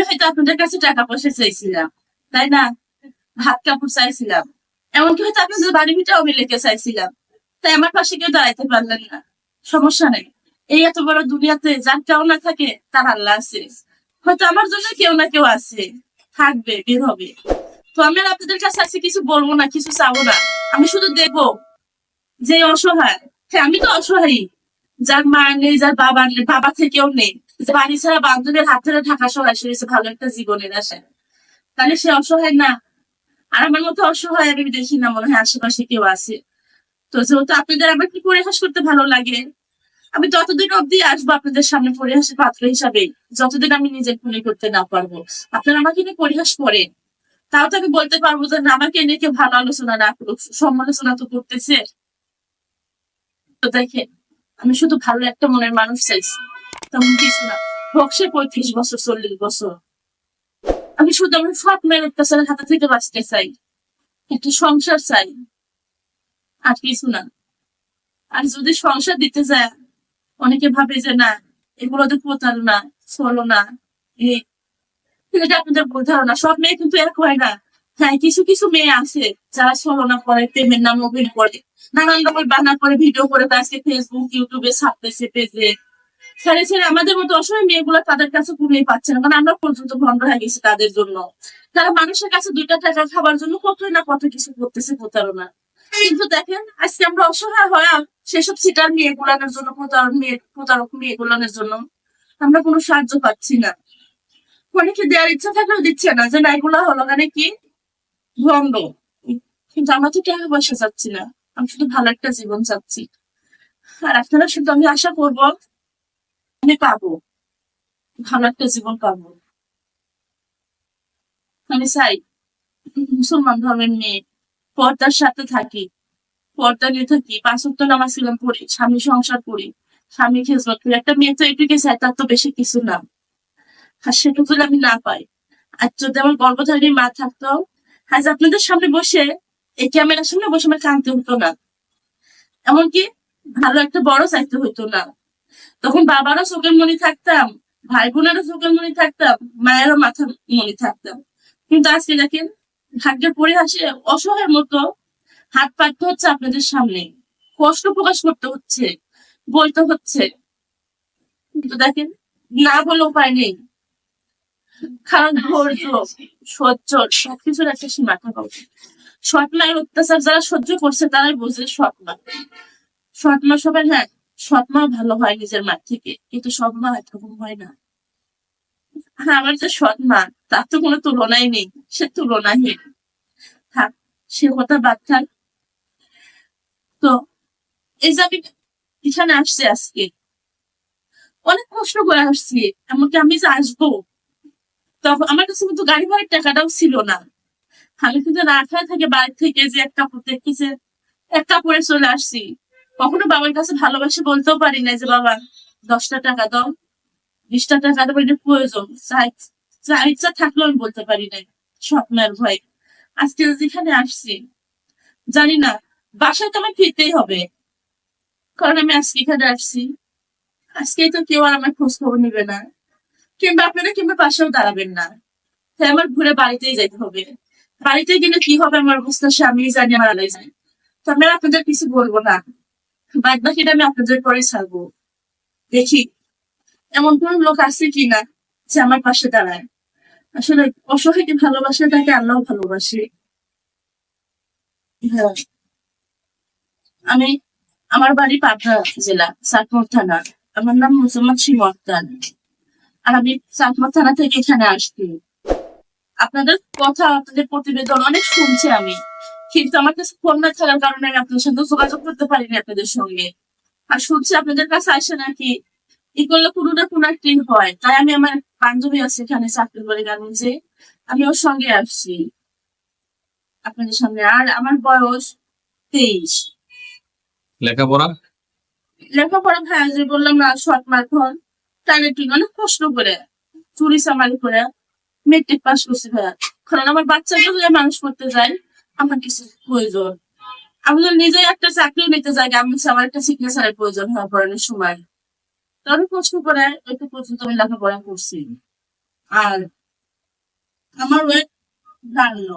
হয়তো আপনাদের কাছে টাকা পয়সা চাইছিলাম তাই না ভাত কাপড় চাইছিলাম এমনকি হয়তো আপনাদের বাড়ি ভিটাও চাইছিলাম তাই আমার পাশে কেউ দাঁড়াইতে পারলেন না সমস্যা নেই এই এত বড় দুনিয়াতে যার কেউ না থাকে তার আল্লাহ আছে হয়তো আমার জন্য কেউ না কেউ আছে থাকবে বের হবে তো আমি আর আপনাদের কাছে আছে কিছু বলব না কিছু চাবো না আমি শুধু দেখব যে অসহায় হ্যাঁ আমি তো অসহায় যার মা নেই যার বাবা নেই বাবা থেকেও নেই যে বাড়ি ছাড়া বান্ধবের হাত ধরে ঢাকা শহর এসে ভালো একটা জীবনের আশা। তাহলে সে অসহায় না। আর আমার মতো অসহায় আমি দেখি না, মনে হয় আশেপাশে কেউ আছে। তো যেহেতু আপনাদের আমার কি পরিহাস করতে ভালো লাগে, আমি ততদিন অব্দি আসব আপনাদের সামনে পরিহাসের পাত্র হিসাবে, যতদিন আমি নিজের খুনি করতে না পারব, আপনারা আমাকে নিয়ে পরিহাস করেন। তাও তো আমি বলতে পারব যে আমাকে নিয়ে কেউ ভালো আলোচনা না করুক সমালোচনা তো করতেছে। তো দেখেন, আমি শুধু ভালো একটা মনের মানুষ চাইছি। তেমন কিছু না। হোক পঁয়ত্রিশ বছর, চল্লিশ বছর। আমি শুধু আমার সৎ মেয়ের অত্যাচারের হাতে থেকে বাঁচতে চাই। একটু সংসার চাই। আর কিছু না। আর যদি সংসার দিতে যায়, অনেকে ভাবে যে না, এগুলো তো প্রতারণা, চলো না। এটা আপনাদের ভুল ধারণা। সব মেয়ে কিন্তু এক হয় না। হ্যাঁ কিছু কিছু মেয়ে আছে যারা ছলনা করে, প্রেমের নাম অভিনয় করে। নানান রকমের বানা করে ভিডিও করে আজকে ফেসবুক ইউটিউবে ছাপতেছে পেজে। ছেড়ে ছেড়ে আমাদের মতো অসহায় মেয়েগুলো তাদের কাছে পুরোই পাচ্ছে না, কারণ আমরা পর্যন্ত ভণ্ড হয়ে গেছি তাদের জন্য। তারা মানুষের কাছে দুইটা টাকা খাবার জন্য কতই না কত কিছু করতেছে প্রতারণা। কিন্তু দেখেন, আজকে আমরা অসহায় হয়ে সেসব সিটার মেয়ে গুলানোর জন্য প্রতারক মেয়ে প্রতারক মেয়ে গুলানোর জন্য আমরা কোনো সাহায্য পাচ্ছি না। অনেকে দেওয়ার ইচ্ছা থাকলেও দিচ্ছে না, যে না, এগুলো হলো মানে কি? ভণ্ড। কিন্তু আমরা তো টাকা পয়সা চাচ্ছি না আমি শুধু ভালো একটা জীবন চাচ্ছি। আর আপনারা শুধু আমি আশা করব আমি পাবো। ভালো একটা জীবন পাবো। আমি চাই, মুসলমান ধর্মের মেয়ে, পর্দার সাথে থাকি, পর্দা নিয়ে থাকি, পাঁচ ওয়াক্ত নামাজ ছিলাম পড়ি, স্বামী সংসার করি, স্বামী খেজমত করি। একটা মেয়ে তো এটুকু চাই তার তো বেশি কিছু না। আর সেটুকু যদি আমি না পাই, আর যদি আমার গর্ভধারী মা থাকতো, আজ আপনাদের সামনে বসে, এই ক্যামেরার সামনে বসে আমার কানতে হতো না। এমনকি ভালো একটা বড় চাইতে হতো না। তখন বাবারও চোখের মনি থাকতাম ভাই বোনেরও চোখের মনি থাকতাম, মায়েরও মাথার মনি থাকতাম। কিন্তু আজকে দেখেন, ভাগ্যের পরিহাসে অসহায়ের মতো হাত পাততে হচ্ছে আপনাদের সামনে। কষ্ট প্রকাশ করতে হচ্ছে, বলতে হচ্ছে। কিন্তু দেখেন, না বলে উপায় নেই। কারণ ধৈর্য, সহ্য, সবকিছুর একটা সীমা থাকা উচিত। মায়ের অত্যাচার যারা সহ্য করছে, তারাই বোঝে সৎ মা সবাই হ্যাঁ সৎ মা ভালো হয় নিজের মা থেকে, কিন্তু সব মা এরকম হয় না। আর আমার যে সৎ মা তার তো কোনো তুলনাই নেই, সে তুলনাহীন। থাক, সে কথা বাদ থাক। তো, এই যে আমি এখানে আসছি আজকে, অনেক কষ্ট করে আসছি, এমনকি আমি যে আসব, তখন আমার কাছে কিন্তু গাড়ি ভাড়ার টাকাটাও ছিল না। আমি কিন্তু না খায় থেকে বাড়ি থেকে যে এক কাপড় দেখতেছে এক কাপড়ে চলে আসছি। কখনো বাবার কাছে ভালোবাসে বলতেও পারি না যে, বাবা, দশটা টাকা দাও, বিশটা টাকা দেবো এটা প্রয়োজন। ইচ্ছা থাকলেও আমি বলতে পারি না স্বপ্নের ভয়। আজকে যেখানে আসছি, জানি না, বাসায় তো আমার ফিরতেই হবে। কারণ আমি আজকে এখানে আসছি। আজকে তো কেউ আর আমার খোঁজ খবর নেবে না। কিংবা আপনারা কিংবা পাশেও দাঁড়াবেন না। তাই আমার ঘুরে বাড়িতেই যেতে হবে। বাড়িতে গেলে কি হবে আমার অবস্থা সে আমি জানি আমার আলাই জানি তো আমি আপনাদের কিছু বলব না। বাদ বাকিটা আমি আপনাদের পরে ছাড়বো। দেখি, এমন কোন লোক আছে কিনা যে আমার পাশে দাঁড়ায়? আসলে অসহায়কে ভালোবাসে, তাকে আল্লাহ ভালোবাসে। হ্যাঁ। আমি, আমার বাড়ি পাবনা জেলা চাটমোর থানা। আমার নাম মুসম্মদ সিং আক্তার আর আমি চাটমোর থানা থেকে এখানে আসছি। আপনাদের কথা, আপনাদের প্রতিবেদন অনেক শুনছি আমি। কিন্তু আমার কাছে ফোন না থাকার কারণে আমি আপনাদের সঙ্গে যোগাযোগ করতে পারিনি আপনাদের সঙ্গে। আর শুনছি আপনাদের কাছে আসে নাকি ই করলে কোনো না কোনো একটি হয়। তাই আমি আমার বান্ধবী আছে এখানে চাকরি করে গার্মেন্টসে আমি ওর সঙ্গে আসছি। আপনাদের সঙ্গে। আর আমার বয়স তেইশ। লেখাপড়া? লেখাপড়া ভাই যে বললাম না শর্ট মারফল টানে অনেক কষ্ট করে। চুরি চামারি করে মেট্রিক পাস করছি ভাইয়া কারণ আমার বাচ্চাকে যদি মানুষ করতে যাই আমার কিছু প্রয়োজন। আমি যদি নিজেই একটা চাকরিও নিতে যাই, আমি আমার একটা সিগনেচারের প্রয়োজন হওয়ার পড়ানোর সময়। তবে প্রশ্ন করে একটু পর্যন্ত আমি লেখাপড়া করছি। আর আমার ওয়েট জানলো